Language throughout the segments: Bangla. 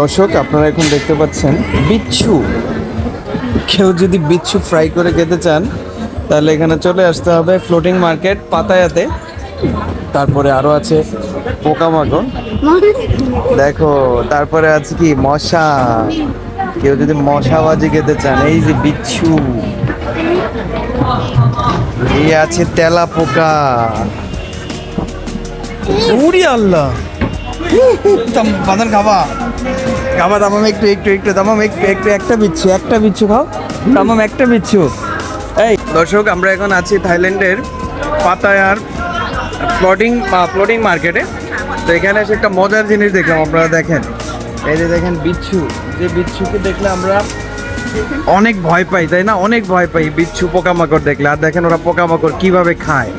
দর্শক, আপনারা এখন দেখতে পাচ্ছেন বিচ্ছু। কেউ যদি বিচ্ছু ফ্রাই করে খেতে চান, তাহলে এখানে চলে আসতে হবে ফ্লোটিং মার্কেট পাতায়াতে। তারপরে আরও আছে পোকামাকড়। দেখো, তারপরে আছে কি? মশা। কেউ যদি মশাবাজি খেতে চান, এই যে বিচ্ছু। এই আছে তেলা পোকা আল্লাহ। বাদান খাবা খাবা তামাম একটু একটু একটু তামাম একটু একটু, একটা বিচ্ছু একটা বিচ্ছু খাও। তামাম একটা বিচ্ছু। এই, দর্শক, আমরা এখন আছি থাইল্যান্ডের পাতায়ার ফ্লোটিং ফ্লোটিং মার্কেটে তো এখানে এসে একটা মজার জিনিস দেখলাম, আপনারা দেখেন। এই যে দেখেন বিচ্ছু। যে বিচ্ছুকে দেখলে আমরা অনেক ভয় পাই, তাই না? অনেক ভয় পাই বিচ্ছু পোকামাকড় দেখলে। আর দেখেন ওরা পোকামাকড় কীভাবে খায়।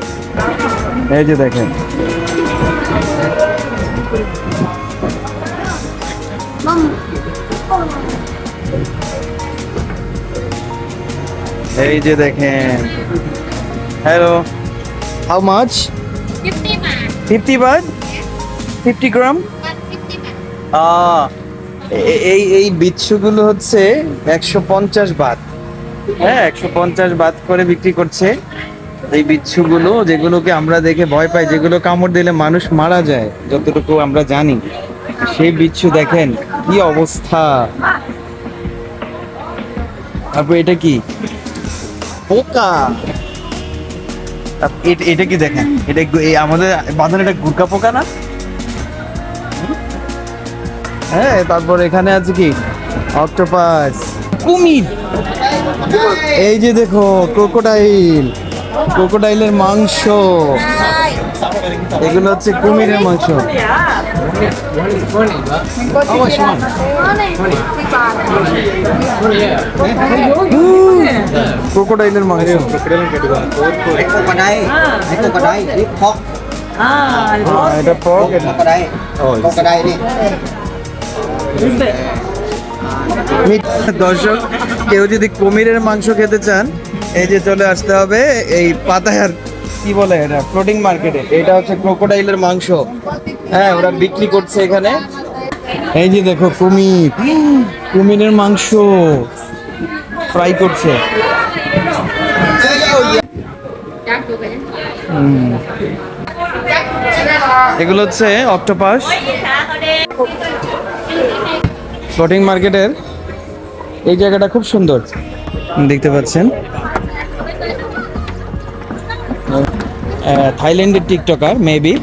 এই যে দেখেন। এই যে দেখেন। Hello how much 50 baht. Fifty baht fifty gram এই এই বিচ্ছুগুলো হচ্ছে একশো পঞ্চাশ বাত হ্যাঁ একশো পঞ্চাশ বাত করে বিক্রি করছে। এই বিচ্ছুগুলো যেগুলোকে আমরা দেখে ভয় পাই যেগুলো কামড় দিলে মানুষ মারা যায় যতটুকু আমরা জানি সেই বিচ্ছু দেখেন কি অবস্থা। তারপর এটা কি? পোকা। এটা কি দেখেন? এটা এই আমাদের বাঁধন এটা গুরকা পোকা না? হ্যাঁ তারপর এখানে আছে কি? অক্টোপাস। কুমির। এই যে দেখো ক্রোকোডাইল। ক্রোকোডাইলের মাংস এগুলো হচ্ছে কুমিরের মাংস ক্রোকোডাইলের মাংস. হ্যাঁ, এটা পক đi. দর্শক কেউ যদি কুমিরের মাংস খেতে চান এই যে চলে আসতে হবে, এই পাতায়ার, কি বলে এটা ফ্লোটিং মার্কেটে এটা হচ্ছে ক্রোকোডাইলের মাংস। হ্যাঁ ওরা বিক্রি করছে এখানে। এই যে দেখো, কুমির। কুমিরের মাংস ফ্রাই করছে। এগুলো হচ্ছে অক্টোপাস ফ্লোটিং মার্কেটের এই জায়গাটা খুব সুন্দর। দেখতে পাচ্ছেন? থাইল্যান্ডের টিকটকার মেবি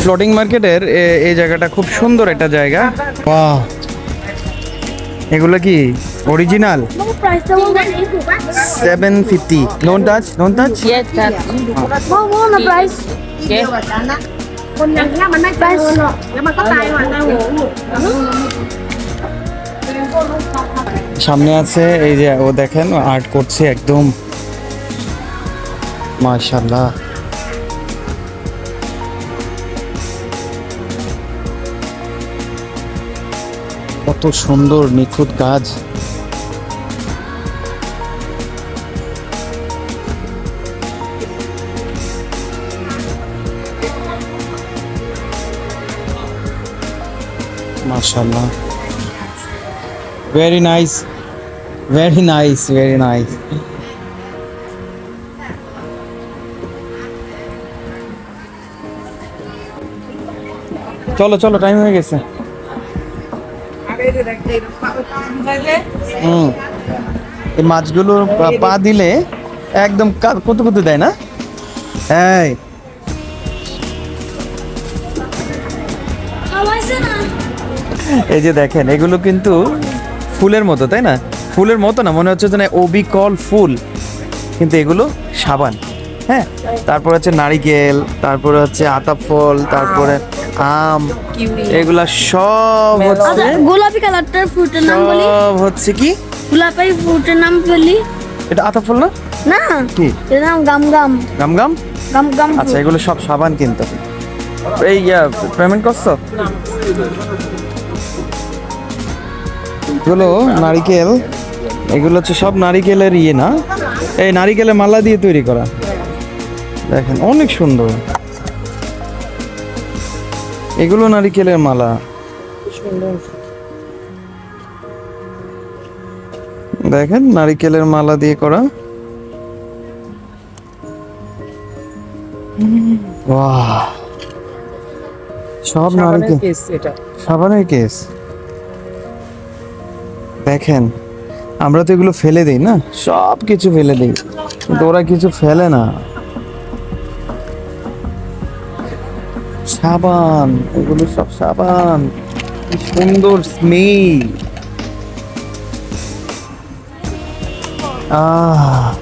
ফ্লোটিং মার্কেটের এ- এই জায়গাটা খুব সুন্দর একটা জায়গা। বাহ এগুলো কি? Original. Seven fifty non touch non touch সামনে আছে, এই যে ও দেখেন আর্ট করছে একদম। মাশাল্লাহ কত সুন্দর, নিখুঁত কাজ। মাশাল্লাহ very nice very nice very nice চলো চলো টাইম হয়ে গেছে। হুম। এই মাছগুলো পা- দিলে একদম কুতু কুতু দেয় না? na. এই যে দেখেন, এগুলো কিন্তু ফুলের মতো তাই না? ফুলের মতো না মনে হচ্ছে যে না অবিকল ফুল। কিন্তু এগুলো সাবান হ্যাঁ? তারপর হচ্ছে নারিকেল তারপরে হচ্ছে আতা ফল তারপরে আম এগুলা সব হচ্ছে আচ্ছা গোলাপি কালারটার ফ্রুটের নাম বলি? সব হচ্ছে কি? গোলাপি ফ্রুটের নাম বলি? এটা আতা ফল না? না কি? এর নাম গাম গাম। গাম গাম? গাম গাম আচ্ছা এগুলো সব সাবান কিন্তু। এই পেমেন্ট করছ? এগুলো নারিকেল এগুলো হচ্ছে সব নারিকেলের ইয়ে না? এই নারিকেলের মালা দিয়ে তৈরি করা। দেখেন অনেক সুন্দর। এগুলো নারিকেলের মালা। দেখেন নারিকেলের মালা দিয়ে করা। সব নারিকেল। এটা। সাবানের কেস। দেখেন, আমরা তো এগুলো ফেলে দিই না? সব কিছু ফেলে দিই। কিন্তু ওরা কিছু ফেলে না। সাবান, এগুলো সব সাবান। সুন্দর স্মেল। আহ।